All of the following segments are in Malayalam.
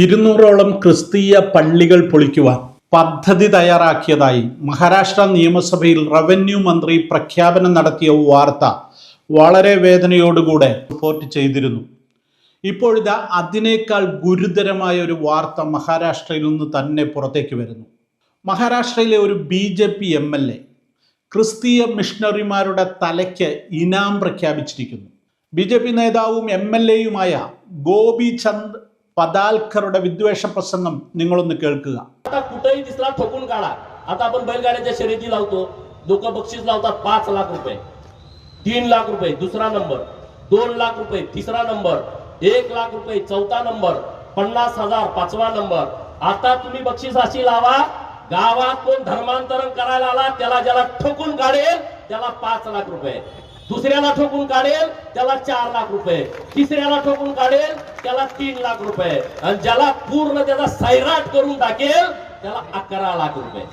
ഇരുന്നൂറോളം ക്രിസ്തീയ പള്ളികൾ പൊളിക്കുവാൻ പദ്ധതി തയ്യാറാക്കിയതായി മഹാരാഷ്ട്ര നിയമസഭയിൽ റവന്യൂ മന്ത്രി പ്രഖ്യാപനം നടത്തിയ വാർത്ത വളരെ വേദനയോടുകൂടെ റിപ്പോർട്ട് ചെയ്തിരുന്നു. ഇപ്പോഴിതാ അതിനേക്കാൾ ഗുരുതരമായ ഒരു വാർത്ത മഹാരാഷ്ട്രയിൽ നിന്ന് തന്നെ പുറത്തേക്ക് വരുന്നു. മഹാരാഷ്ട്രയിലെ ഒരു B J P M L A ക്രിസ്തീയ മിഷണറിമാരുടെ തലയ്ക്ക് ഇനാം പ്രഖ്യാപിച്ചിരിക്കുന്നു. ബി ജെ പി നേതാവും എം എൽ എയുമായ ഗോപി ചന്ദ് പദാൽക്കറുടെ വിദ്വേഷ പ്രസംഗം നിങ്ങളൊന്ന് കേൾക്കുക आता कुठेही दिसला ठोकून काढा आता आपण बैलगाड्याच्या शर्यती लावतो लोक बक्षीस लावतात पाच लाख रुपये तीन लाख रुपये दुसरा नंबर दोन लाख रुपये तिसरा नंबर एक लाख रुपये चौथा नंबर पन्नास हजार पाचवा नंबर आता तुम्ही बक्षीस अशी लावा गावात कोण धर्मांतरण करायला आला त्याला ज्याला ठोकून काढेल त्याला पाच लाख रुपये दुसऱ्याला ठोकून काढेल त्याला चार लाख रुपये तिसऱ्याला ठोकून काढेल त्याला तीन लाख रुपये आणि ज्याला पूर्ण त्याचा सैराट करून टाकेल त्याला अकरा लाख रुपये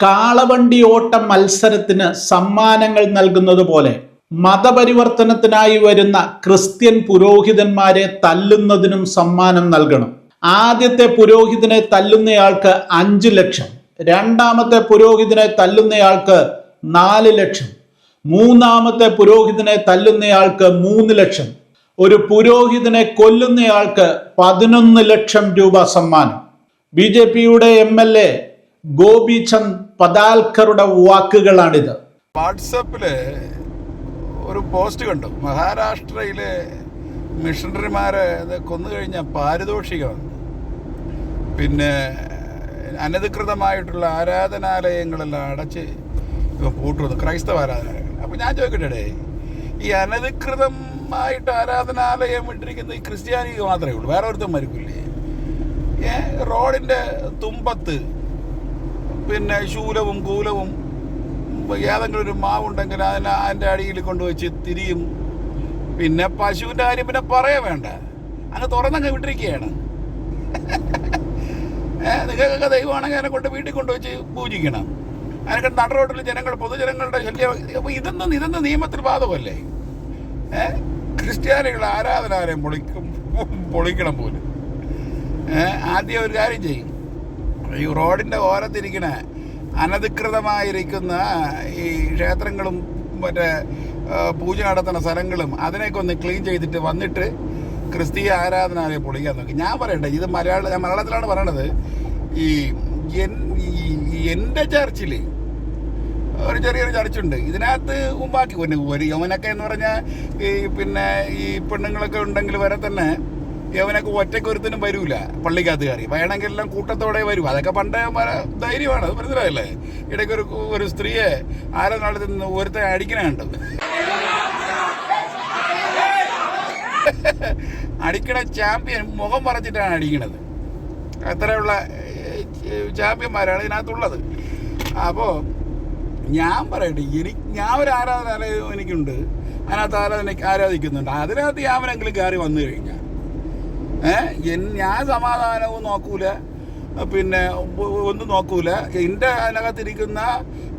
കാളവണ്ടി ഓട്ട മത്സരത്തിന് സമ്മാനങ്ങൾ നൽകുന്നത് പോലെ മതപരിവർത്തനത്തിനായി വരുന്ന ക്രിസ്ത്യൻ പുരോഹിതന്മാരെ തല്ലുന്നതിനും സമ്മാനം നൽകണം ആദ്യത്തെ പുരോഹിതനെ തല്ലുന്നയാൾക്ക് അഞ്ച് ലക്ഷം രണ്ടാമത്തെ പുരോഹിതനെ തല്ലുന്നയാൾക്ക് നാല് ലക്ഷം മൂന്നാമത്തെ പുരോഹിതനെ തല്ലുന്നയാൾക്ക് മൂന്ന് ലക്ഷം. ഒരു പുരോഹിതനെ കൊല്ലുന്നയാൾക്ക് പതിനൊന്ന് ലക്ഷം രൂപ സമ്മാനം. ബി ജെ പിയുടെ എം എൽ എ ഗോപിചന്ദ് പദാൽക്കറുടെ വാക്കുകളാണിത്. വാട്സപ്പിൽ ഒരു പോസ്റ്റ് കണ്ടു. മഹാരാഷ്ട്രയിലെ മിഷണറിമാരെ കൊന്നു കഴിഞ്ഞ പാരിതോഷികമാണ്. പിന്നെ അനധികൃതമായിട്ടുള്ള ആരാധനാലയങ്ങളെല്ലാം അടച്ച് പൂട്ടുന്നു ക്രൈസ്തവ ആരാധനാലയങ്ങൾ അപ്പം ഞാൻ ചോദിക്കട്ടെ ഈ അനധികൃതമായിട്ട് ആരാധനാലയം ഇട്ടിരിക്കുന്ന ഈ ക്രിസ്ത്യാനിക്ക് മാത്രമേ ഉള്ളൂ വേറെ ഒരുത്തും മരിക്കില്ലേ ഏ റോഡിന്റെ തുമ്പത്ത് പിന്നെ ശൂലവും കൂലവും ഏതെങ്കിലും ഒരു മാവുണ്ടെങ്കിൽ അതിനെ അതിന്റെ അടിയിൽ കൊണ്ടുവച്ച് തിരിയും. പിന്നെ പശുവിന്റെ കാര്യം പിന്നെ പറയാൻ വേണ്ട. അങ്ങ് തുറന്നങ്ങ് വിട്ടിരിക്കുകയാണ്. നിങ്ങൾക്കൊക്കെ ദൈവമാണെങ്കിൽ അതിനെ കൊണ്ട് വീട്ടിൽ കൊണ്ടുവച്ച് പൂജിക്കണം. അതിനൊക്കെ നടുറോട്ടിൽ ജനങ്ങൾ പൊതുജനങ്ങളുടെ ശല്യം അപ്പോൾ ഇതൊന്നും ഇതൊന്നും നിയമത്തിൽ ബാധകമല്ലേ? ഏഹ് ക്രിസ്ത്യാനികൾ ആരാധനാലയം പൊളിക്കും പൊളിക്കണം പോലും. ആദ്യം ഒരു കാര്യം ചെയ്യും. ഈ റോഡിന്റെ ഓരത്തിരിക്കണ അനധികൃതമായിരിക്കുന്ന ഈ ക്ഷേത്രങ്ങളും മറ്റേ പൂജ നടത്തുന്ന സ്ഥലങ്ങളും അതിനെയൊക്കെ ഒന്ന് ക്ലീൻ ചെയ്തിട്ട് വന്നിട്ട് ക്രിസ്തീയ ആരാധനാലയം പൊളിക്കാൻ നോക്കി. ഞാൻ പറയട്ടെ ഇത് മലയാള ഞാൻ മലയാളത്തിലാണ് പറയണത്. ഈ എന്റെ ചർച്ചിൽ ഒരു ചെറിയൊരു ചർച്ചുണ്ട് ഇതിനകത്ത് ഉമ്പാക്കി പിന്നെ ഒരു യവനൊക്കെ എന്ന് പറഞ്ഞാൽ ഈ പിന്നെ ഈ പെണ്ണുങ്ങളൊക്കെ ഉണ്ടെങ്കിൽ വരെ തന്നെ യവനൊക്കെ ഒറ്റയ്ക്ക് ഒരുത്തിനും വരൂല പള്ളിക്കകത്ത് കയറി. വേണമെങ്കിൽ എല്ലാം കൂട്ടത്തോടെ വരും. അതൊക്കെ പണ്ട് ധൈര്യമാണ്. അത് മനസ്സിലായല്ലേ? ഇടയ്ക്ക് ഒരു ഒരു സ്ത്രീയെ ആരോ നാളത്തിൽ നിന്ന് ഒരുത്തെ അടിക്കണുണ്ട് അടിക്കണ ചാമ്പ്യൻ മുഖം മറച്ചിട്ടാണ് അടിക്കണത്. അത്രയുള്ള ചാമ്പ്യന്മാരാണ് ഇതിനകത്തുള്ളത്. അപ്പോൾ ഞാൻ പറയട്ടെ എനിക്ക് ഞാൻ ഒരു ആരാധനാലയം എനിക്കുണ്ട്. അതിനകത്ത് ആരാധന ആരാധിക്കുന്നുണ്ട്. അതിനകത്ത് യാവനെങ്കിലും കയറി വന്നു കഴിഞ്ഞാൽ ഏഹ് ഞാൻ സമാധാനവും നോക്കൂല. പിന്നെ ഒന്നും നോക്കൂല. എന്റെ അതിനകത്തിരിക്കുന്ന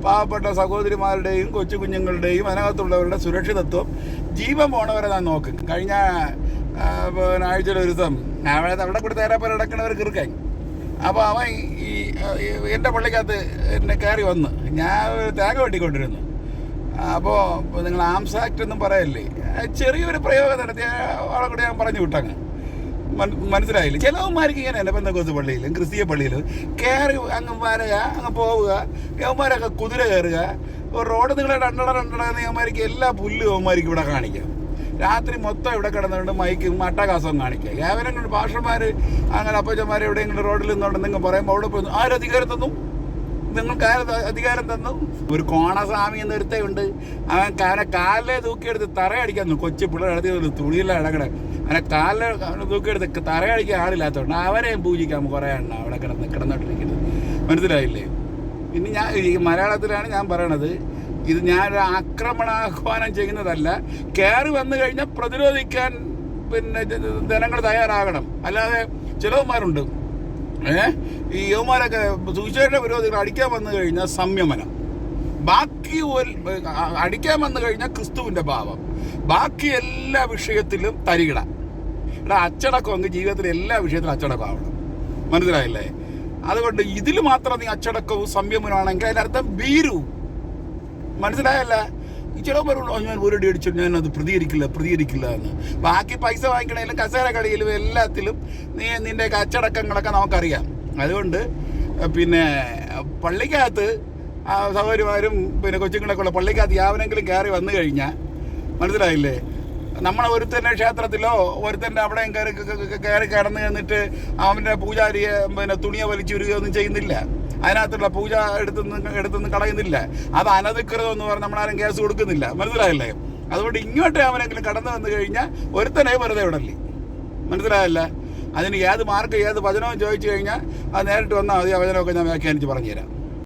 പാവപ്പെട്ട സഹോദരിമാരുടെയും കൊച്ചു കുഞ്ഞുങ്ങളുടെയും അതിനകത്തുള്ളവരുടെ സുരക്ഷിതത്വം ജീവൻ പോണവരെ ഞാൻ നോക്കും. കഴിഞ്ഞ ആഴ്ചയിൽ ഒരു ദിവസം അവിടെ അവിടെ കൂടി തേരാപ്പര നടക്കണവർ കിറുക്കായി അപ്പോൾ അവൻ ഈ എന്റെ പള്ളിക്കകത്ത് എന്നെ കയറി വന്ന് ഞാൻ ഒരു തേങ്ങ വെട്ടിക്കൊണ്ടിരുന്നു. അപ്പോൾ നിങ്ങൾ ആംസ് ആക്ട് ഒന്നും പറയല്ലേ? ചെറിയൊരു പ്രയോഗം നടത്തി ആളെ കൂടെ ഞാൻ പറഞ്ഞു വിട്ടങ്ങ്. മനസ്സിലായില്ല? ചിലവന്മാർക്ക് ഇങ്ങനെ തന്നെ പെന്തക്കോസ് പള്ളിയിലും ക്രിസ്തീയ പള്ളിയിലും കയറി അങ്ങ് വരക അങ്ങ് പോവുക യവന്മാരൊക്കെ കുതിര കയറുക. റോഡ് നിങ്ങളെ രണ്ടട രണ്ടട യവന്മാർക്ക് എല്ലാ പുല്ലും യവന്മാർക്ക് ഇവിടെ കാണിക്കാം. രാത്രി മൊത്തം ഇവിടെ കിടന്നുകൊണ്ട് മൈക്കും അട്ടകാസവും കാണിക്കുക. ഏവരെങ്കിലും ഭാഷമാർ അങ്ങനെ അപ്പച്ചന്മാർ എവിടെയെങ്കിലും റോഡിൽ നിന്നുകൊണ്ട് നിങ്ങൾ പറയുമ്പോൾ അവിടെ പോയി ആരധികാരം തന്നു? നിങ്ങൾക്ക് ആര് അധികാരം തന്നു? ഒരു കോണസ്വാമി എന്ന് ഒരുത്തയുണ്ട്. അവൻ അവനെ കാലിലെ തൂക്കിയെടുത്ത് തറയടിക്കാൻ കൊച്ചു പിള്ളേർ എഴുതി തുണിയില്ല ഇടകടെ അവനെ കാലിലെ തൂക്കിയെടുത്ത് തറയടിക്കാൻ ആളില്ലാത്തതുകൊണ്ട് അവരെയും പൂജിക്കാം കുറേ എണ്ണ അവിടെ കിടന്ന് കിടന്നോട്ടിരിക്കുന്നത് മനസ്സിലായില്ലേ? ഇനി ഞാൻ ഈ മലയാളത്തിലാണ് ഞാൻ പറയണത്. ഇത് ഞാനൊരു ആക്രമണാഹ്വാനം ചെയ്യുന്നതല്ല. കയറി വന്നു കഴിഞ്ഞാൽ പ്രതിരോധിക്കാൻ പിന്നെ ജനങ്ങൾ തയ്യാറാകണം. അല്ലാതെ ചിലവന്മാരുണ്ട്. ഏഹ് ഈ യുവമാരൊക്കെ സുവിശേഷ വിരോധികൾ അടിക്കാൻ വന്നു കഴിഞ്ഞാൽ സംയമനം. ബാക്കി ഒരു- അടിക്കാൻ വന്നു കഴിഞ്ഞാൽ ക്രിസ്തുവിന്റെ ഭാവം ബാക്കി എല്ലാ വിഷയത്തിലും തരികിട. ഇവിടെ അച്ചടക്കം അങ്ങ് ജീവിതത്തിലെ എല്ലാ വിഷയത്തിലും അച്ചടക്കം ആവണം മനസ്സിലായില്ലേ? അതുകൊണ്ട് ഇതിൽ മാത്രം നീ അച്ചടക്കവും സംയമനമാണെങ്കിൽ അതിനർത്ഥം ഭീരു മനസ്സിലായല്ല? ചില "ആ, ഞാൻ ഒരു അടി അടിച്ചു ഞാൻ അത് പ്രതികരിക്കില്ല പ്രതികരിക്കില്ല എന്ന്. ബാക്കി പൈസ വാങ്ങിക്കണേലും കസേര കളിയിലും എല്ലാത്തിലും നീ നിന്റെ അച്ചടക്കങ്ങളൊക്കെ നമുക്കറിയാം. അതുകൊണ്ട് പിന്നെ പള്ളിക്കകത്ത് സഹോദരിമാരും പിന്നെ കൊച്ചുങ്ങളൊക്കെ ഉള്ള പള്ളിക്കകത്ത് യാവനെങ്കിലും കയറി വന്നു കഴിഞ്ഞാൽ മനസ്സിലായില്ലേ? നമ്മളെ ഒരുത്തന്റെ ക്ഷേത്രത്തിലോ ഒരുത്തന്റെ അവിടെയും കയറി കയറി കിടന്ന് എന്നിട്ട് അവന്റെ പൂജാരിയെ പിന്നെ തുണിയെ വലിച്ചുരുകയൊന്നും ചെയ്യുന്നില്ല. അതിനകത്തുള്ള പൂജ എടുത്തുനിന്ന് എടുത്തുനിന്ന് കളയുന്നില്ല. അത് അനധികൃതം എന്ന് പറഞ്ഞ് നമ്മളാരും കേസ് കൊടുക്കുന്നില്ല. മനസ്സിലായില്ലേ? അതുകൊണ്ട് ഇങ്ങോട്ട് അവനെങ്കിലും കടന്നു വന്നു കഴിഞ്ഞാൽ ഒരുത്തനെ വെറുതെ വിടല്ലേ? മനസ്സിലായല്ല? അതിന് ഏത് മാർക്ക് ഏത് വചനവും ചോദിച്ചു കഴിഞ്ഞാൽ അത് നേരിട്ട് വന്നാൽ മതി ആ വചനമൊക്കെ ഞാൻ വ്യാഖ്യാനിച്ച് പറഞ്ഞുതരാം.